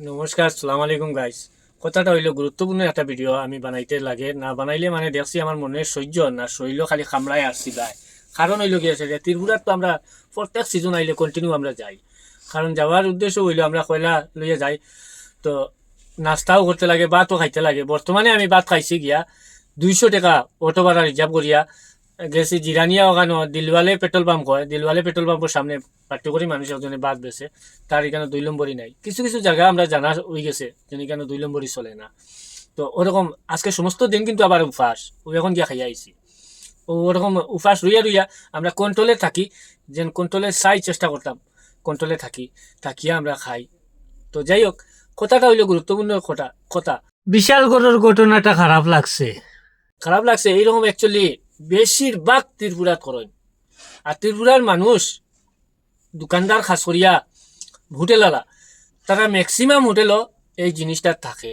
নমস্কার সালাম আলাইকুম গাইস কথাটা হইল গুরুত্বপূর্ণ একটা ভিডিও আমি বানাইতে লাগে। না বানাইলে মানে দেখছি আমার মনে সহ্য না শৈল খালি খামড়ায় আসছি গায় কারণ হইল কি আছে যে ত্রিপুরার তো আমরা প্রত্যেক সিজন আইলে কন্টিনিউ আমরা যাই। কারণ যাওয়ার উদ্দেশ্য হইল, আমরা কয়লা লইয়া যাই। তো নাস্তাও করতে লাগে ভাতও খাইতে লাগে। বর্তমানে আমি ভাত খাইছি গিয়া দুইশো টাকা অটো ভাড়া রিজার্ভ করিয়া গেছি জিরানিয়া ওখানে দিলওয়ালে পেট্রোল পাম্প হয় দিলওয়ালে পেট্রোল পাম্পের সামনে পার্টি করি মানুষ একজনে বাদ বেছে তার এখানে দুই নম্বরই নাই। কিছু কিছু জায়গা আমরা জানা হয়ে গেছে যে এখানে দুই নম্বরই চলে না। তো ওরকম আজকে সমস্ত দিন কিন্তু আবার উপাস এখন গিয়া খাইয়া আইছি ও ওরকম উপাস রুইয়া রুইয়া আমরা কন্ট্রোলে থাকি যেন কন্ট্রোলে চাই চেষ্টা করতাম কন্ট্রোলে থাকি থাকিয়া আমরা খাই। তো যাই হোক কথাটা হইল গুরুত্বপূর্ণ কথা কথা। বিশালগড়ের ঘটনাটা খারাপ লাগছে। খারাপ লাগছে এইরকম অ্যাকচুয়ালি বেশিরভাগ ত্রিপুরা করেন আর ত্রিপুরার মানুষ দোকানদার খাস করিয়া হোটেলালা তারা ম্যাক্সিমাম হোটেলও এই জিনিসটা থাকে।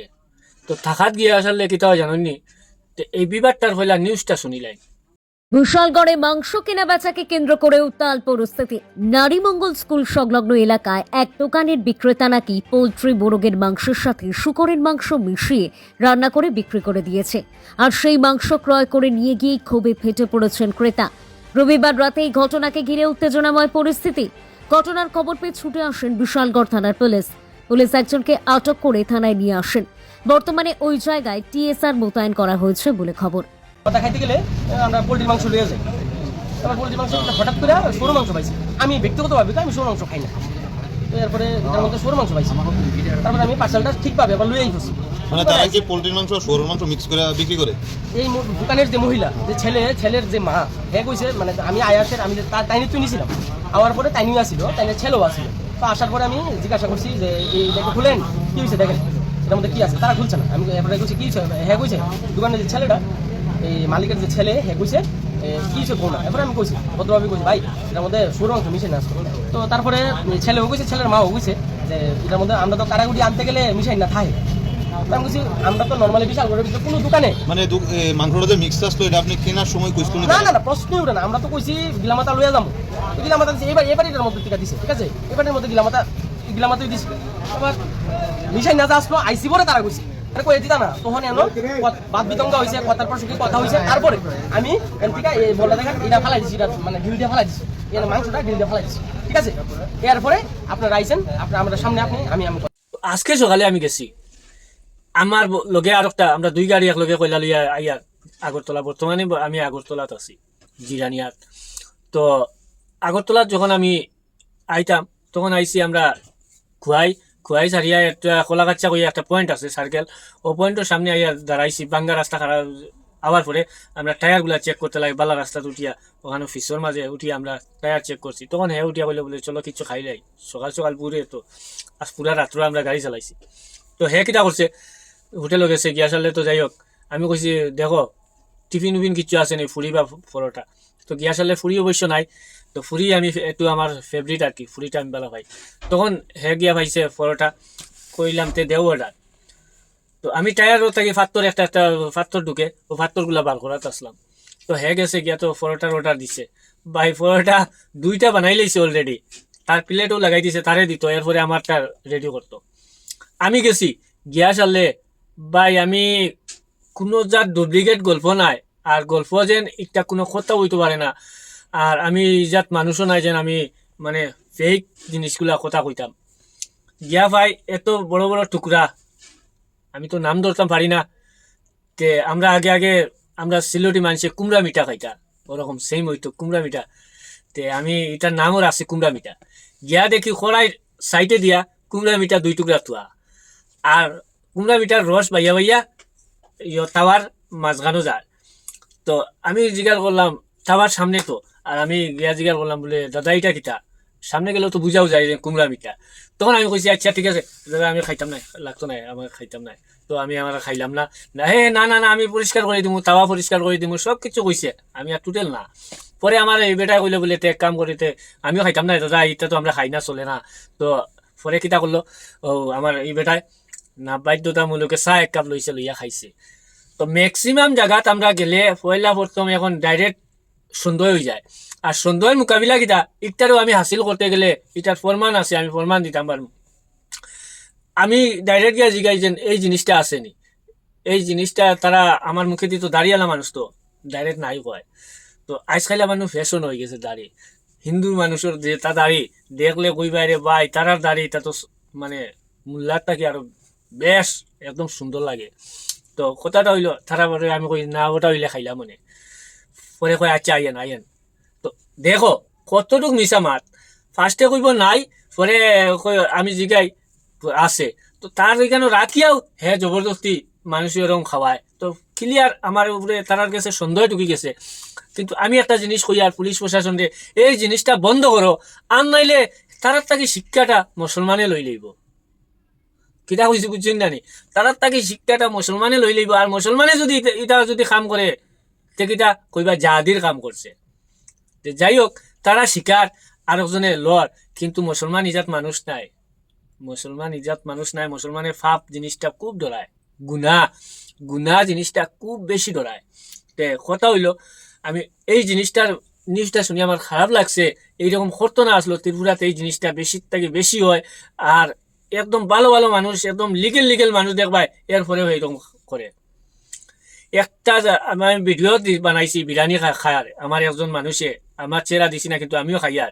তো থাকাত গিয়ে আসলে কিতাও জানেননি তো এই বিবারটার হইলা নিউজটা শুনিলাই বিশালগড়ে মাংস কেনা বেচাকে কেন্দ্র করে উত্তাল পরিস্থিতি। নারীমঙ্গল স্কুল সংলগ্ন এলাকায় এক দোকানের বিক্রেতা নাকি পোলট্রি মোরগের মাংসের সাথে শুকরের মাংস মিশিয়ে রান্না করে বিক্রি করে দিয়েছে। আর সেই মাংস ক্রয় করে নিয়ে গিয়েই ক্ষোভে ফেটে পড়েছেন ক্রেতা। রবিবার রাতে এই ঘটনাকে ঘিরে উত্তেজনাময় পরিস্থিতি। ঘটনার খবর পেয়ে ছুটে আসেন বিশালগড় থানার পুলিশ। পুলিশ একজনকে আটক করে থানায় নিয়ে আসেন। বর্তমানে ওই জায়গায় টিএসআর মোতায়েন করা হয়েছে বলে খবর। কথা খাইতে গেলে আমরা পোলট্রির মাংস লিয়ে যাই। এবার পোলট্রির মাংস হঠাৎ করে সরু মাংস পাইছি। আমি ব্যক্তিগতভাবে তো আমি সরু মাংস খাই না। তো এরপরে এটার মধ্যে সরু মাংস পাইছি। তারপরে আমি পার্সেলটা ঠিকভাবে আবার লুয়ে আইছি মানে তারা কি পোলট্রির মাংস সরুর মাংস মিক্স করে বিক্রি করে? এই দোকানের যে মহিলা যে ছেলে ছেলের যে মা হ্যাঁ কইছে মানে আমি আয়াসের আমি তার তাইনি তুই নিছিলাম। আওয়ার পরে তাইনিও আসিল তাইনে ছেলেও আসিল। তো আসার পরে আমি জিজ্ঞাসা করছি যে এই দেখে খুলেন কি হয়েছে দেখেন? এটার মধ্যে কি আছে? তারা খুলছে না। আমি এরপরে কইছি কি হ্যাঁ কইছে দোকানের যে ছেলেটা এই মালিকের যে ছেলে হ্যাঁ কইছে কি হয়েছে কোনা এরপরে আমি কইছি ভদ্রভাবে কইছি ভাই এটার মধ্যে সুর অংশ মিশে না। তো তারপরে ছেলেও কইছে ছেলের মাও কইছে যে এটার মধ্যে আমরা তো কারাগুড়ি আনতে গেলে মিশাই না থাকে আমি আমরা তো নর্মালি বিশাল করে কোনো দোকানে মানে দু- এ, মাংসটা যে মিক্স আসলো এটা আপনি কেনার সময় না না না প্রশ্নই ওঠে না। আমরা তো কইছি গিলামাতা লইয়া যাব। তো গিলামাতা দিছে এবার এবার এটার মধ্যে টিকা দিছে ঠিক আছে? এবারের মধ্যে গিলামাতা গিলামাতাই দিছে। এবার মিশাই না যা আসলো আইসি পরে তারা কইছে। কই দিতা না। তখন এনো বাদ বিতঙ্গা হইছে, কথার পর কথা হইছে। তারপরে আমি এনটিকা এই বলটা দেখেন এটা ফালাই দিছি এটা মানে ঢিল দিয়ে ফালাই দিছি। এর মাংসটা ঢিল দিয়ে ফালাই দিছি, ঠিক আছে? এরপরে আপনারা আইছেন, আপনার আমাদের সামনে আপনি, আমি আমি আজকে সকালে আমি গেছি। আমার লগে আর একটা, আমরা দুই গাড়ি একলগে কইলা লইয়া আইয়া আগরতলা, বর্তমানে আমি আগরতলাত আছি, জিরানিয়াত। তো আগরতলাত যখন আমি আইতাম, তখন আইছি আমরা খুয়াই খুয়াই সারিয়া একটা কলাগাচ্চা কইয়া একটা পয়েন্ট আছে সার্কেল ও পয়েন্টের সামনে আইয়া দাঁড়াইছি বাঙ্গা রাস্তা খারাপ আবার পরে আমরা টায়ারগুলা চেক করতে লাগে, বালা রাস্তাত উঠিয়া। ওখানে ফিসর মাঝে উঠিয়া আমরা টায়ার চেক করছি। তখন হ্যাঁ উঠিয়া বলে বলে, চলো কিছু খাইলাই সকাল সকাল পুরে তো, আজ পুরা রাত্র আমরা গাড়ি চালাইছি। তো হে কিটা করছে হোটেলে গেছে, গিয়া চালে তো যাই হোক আমি কইছি দেখো টিফিন উফিন কিছু আছে নি ফুরি বা পরোটা তো গিয়া চালে ফুরি অবশ্য নাই। তো ফুরি আমি একটু আমার ফেভারিট আর কি, ফুরিটা আমি ভালো পাই। তখন হে গিয়া পাইছে পরোটা, কইলাম তে দেও অর্ডার তো আমি টায়ারও থাকি ফাত্তর একটা একটা ফাত্তর ঢুকে, ও ফাত্তরগুলা বার করাতে আসলাম। তো হে গেছে গিয়া তো পরোটার অর্ডার দিছে। ভাই, পরোটা দুইটা বানাই লাইছে অলরেডি তার প্লেটও লাগাই দিছে তারে দিত, এরপরে আমারটা রেডি করতো আমি গেছি, গিয়া সারলে ভাই, আমি কোনো যার ডুপ্লিকেট গল্প নাই। আর গল্প যেন এটা কোনো কথা হইতে পারে না। আর আমি যাত মানুষও নাই যেন আমি মানে ফেক জিনিসগুলা কথা কইতাম। গিয়া ভাই, এত বড় বড় টুকরা, আমি তো নাম ধরতাম পারি না, তে আমরা আগে আগে, আমরা সিলেটি মানুষে কুমড়া মিঠা খাইতা ওরকম সেম হইতো, কুমড়া মিঠা। তে আমি এটার নামও রাখছি কুমড়া মিঠা। গিয়া দেখি খড়াই সাইডে দিয়া কুমড়া মিঠা দুই টুকরা থুয়া। আর কুমড়া মিঠার রস বাইয়া বাইয়া ইয় তাওয়ার মাঝখানো যায়। তো আমি জিজ্ঞাসা করলাম তাওয়ার সামনে তো? আর আমি গিয়া জিজ্ঞাসা করলাম, বলে, দাদা এটা কিটা? সামনে গেলেও তো বুঝাও যায় যে কুমড়া মিঠা। তখন আমি কইছি আচ্ছা ঠিক আছে। দাদা, আমি খাইতাম না, লাগতো না, আমার খাইতাম না। তো আমি আমার খাইলাম না। হে, না না না, আমি পরিষ্কার করে দিমু, তাওয়া পরিষ্কার করে দিমু সব কিছু কইছে। আমি আর টোটেল না। পরে আমার এই বেটা কইলে, বলে এক কাম করিতে আমিও খাইতাম না, দাদা এটা তো আমরা খাই না, চলে না। তো পরে কিতা করল, ও, আমার এই বেটায় না, বাধ্যতামূলকে চাহ এক কাপ লইছে, লইয়া খাইছে। তো ম্যাক্সিমাম জায়গাত আমরা গেলে পয়লা প্রথম এখন ডাইরেক্ট সুন্দর হয়ে যায়। আর সুন্দর মোকাবিলা কিটা ইটারও আমি হাসিল করতে গেলে ইটার ফরমান আছে, আমি ফরমান দিতাম পারব আমি ডাইরেক্ট গিয়া জিগাইছেন এই জিনিসটা আসেনি এই জিনিসটা তারা আমার মুখে দিয়ে তো দাঁড়িয়ে মানুষ তো ডাইরেক্ট নাই কয় তো আজকাল মানুষ ফ্যাশন হয়ে গেছে দাড়ি হিন্দু মানুষের যে তা দাড়ি দেখলে কই বাইরে বাই তারার দাড়ি তা তো মানে মূল্যারটা কি আরও বেশ একদম সুন্দর লাগে। তো কথাটা হইল তারা বলে আমি কই না, ওটা হইলে খাইলাম মনে। পরে কয় আচ্ছা আইয়েন আইয়েন। তো দেখো, কতটুক মিশা মাত। ফার্স্টে কইব নাই পরে কই আমি জিগাই আছে। তো তার ওইখানে রাখিয়াও হ্যাঁ জবরদস্তি মানুষ এরকম খাওয়ায় তো ক্লিয়ার আমার উপরে তারার কাছে সন্দেহ ঢুকি গেছে। কিন্তু আমি একটা জিনিস কই আর পুলিশ প্রশাসনকে এই জিনিসটা বন্ধ করো আর নাইলে তারার তাকে শিক্ষাটা মুসলমানে লই লইব। কিতা কইছি বুঝছেন জানি তারার তাকে শিক্ষাটা মুসলমানে লই লইব আর মুসলমানে যদি এটা- যদি কাম করে তে কিটা কইবা জাহাদির কাম করছে যাই হোক তারা শিকার আর একজনে লর কিন্তু মুসলমান ইজাত মানুষ নাই। মুসলমান ইজাত মানুষ নাই মুসলমানের ফাপ জিনিসটা খুব ডরায় গুনা গুনা জিনিসটা খুব বেশি ডরায় তে কথা হইল, আমি এই জিনিসটার জিনিসটা শুনে আমার খারাপ লাগছে, এইরকম করতো না আসলো ত্রিপুরাতে এই জিনিসটা বেশি থেকে বেশি হয় আর একদম ভালো ভালো মানুষ, একদম লিগেল লিগেল মানুষ দেখবায় এরপরেও এইরকম করে। একটা আমি ভিডিও বানাইছি, বিরিয়ানি খায়ার আমার একজন মানুষে আমার চেহারা দিছি না, কিন্তু আমিও খাইয়ার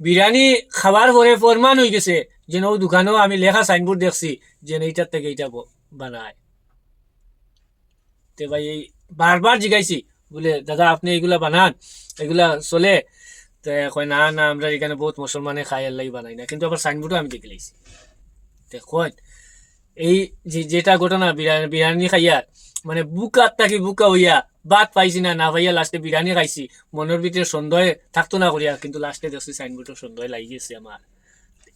বিরিয়ানি খাবার পরে ফরমান হয়ে গেছে যেন ও দোকানেও আমি লেখা সাইনবোর্ড দেখছি, যে এইটার থেকে এইটা বানায়। তে ভাই, এই বারবার জিগাইছি বলে, দাদা, আপনি এগুলা বানান এগুলা চলে। কয়, না না, আমরা এখানে বহুত মুসলমানে খাই আল্লাহ বানাই না। কিন্তু আবার সাইনবোর্ডও আমি দেখে লাইছি। এই যেটা ঘটনা, বিরিয়ানি বিরিয়ানি খাইয়ার মানে বুকার থাকি বুকা হইয়া, বাদ পাইছি না না ভাইয়া লাস্টে বিরিয়ানি খাইছি, মনের ভিতরে সন্দেহ থাকতো না করিয়া, কিন্তু লাস্টে দেখছি সাইনবোর্ডের সন্দেহ লাগি গেছে আমার।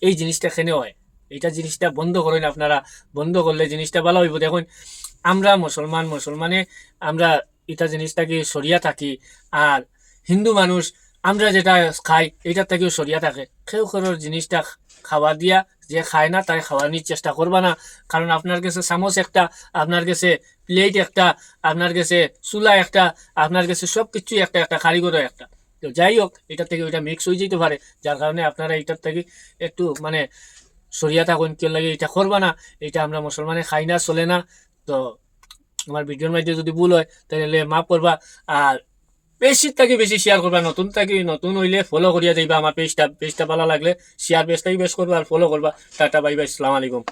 এই জিনিসটা খেনে হয়? এটা জিনিসটা বন্ধ করেন আপনারা, বন্ধ করলে জিনিসটা ভালো হইব। দেখুন, আমরা মুসলমান, মুসলমানে আমরা এটা জিনিসটাকে সরিয়া থাকি, আর হিন্দু মানুষ আমরা যেটা খাই এটার থেকেও সরিয়া থাকে। কেউ কারোর জিনিসটা খাওয়া দিয়া যে খায় না, তাই খাওয়ানোর চেষ্টা করবা না। কারণ আপনার কাছে চামচ একটা, আপনার কাছে প্লেট একটা, আপনার কাছে চুলা একটা, আপনার কাছে সব কিছুই একটা একটা কারিগরও একটা। তো যাই হোক এটা থেকে ওইটা মিক্স হয়ে যেতে পারে। যার কারণে আপনারা এটার থেকে একটু মানে সরিয়া থাকুন, কেউ লাগে এটা করবা না। এটা আমরা মুসলমানে খাই না, চলে না। তো আমার ভিডিওর মধ্যে যদি ভুল হয়, তাহলে মাফ করবা। আর বেশি বেশি শেয়ার করবা নতুন থাকি নতুন হইলে ফলো করিয়া যাইবা আমার পেজটা পেজটা ভালো লাগলে শেয়ার পেজটাই বেশ করবা আর ফলো করবা টাটা বাই বাই সালাম আলাইকুম